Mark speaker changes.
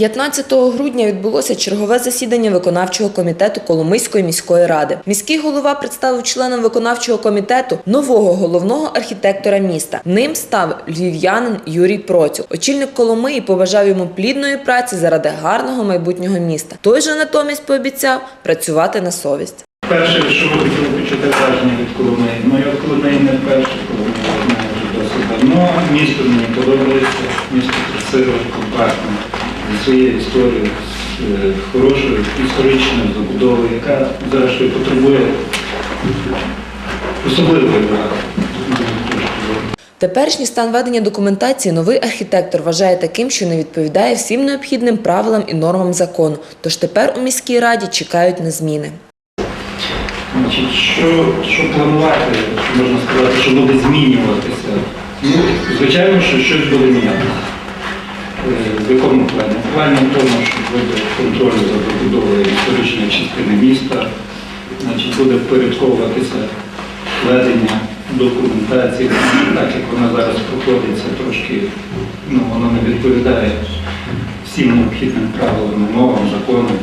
Speaker 1: 15 грудня відбулося чергове засідання виконавчого комітету Коломийської міської ради. Міський голова представив членам виконавчого комітету нового головного архітектора міста. Ним став львів'янин Юрій Процюк. Очільник Коломиї побажав йому плідної праці заради гарного майбутнього міста. Той же натомість пообіцяв працювати на совість.
Speaker 2: Перше, що хотів почути враження від Коломиї. Ну, Коломиї не вперше, Коломиї вже досить давно. Місто мені подобається, місто красиве, компактне, своєю історією, з е, хорошою історичною забудовою, яка зрештою потребує особливої уваги.
Speaker 1: Теперішній стан ведення документації новий архітектор вважає таким, що не відповідає всім необхідним правилам і нормам закону. Тож тепер у міській раді чекають на зміни.
Speaker 2: Значить, що, що планувати, що можна сказати, що буде змінюватися? Ну, звичайно, що щось буде мінятися. Е, планування. Тому, що буде контроль за добудовою історичної частини міста, значить, буде впорядковуватися ведення документації, так як вона зараз проходиться, трошки ну, воно не відповідає всім необхідним правилам, умовам, законам.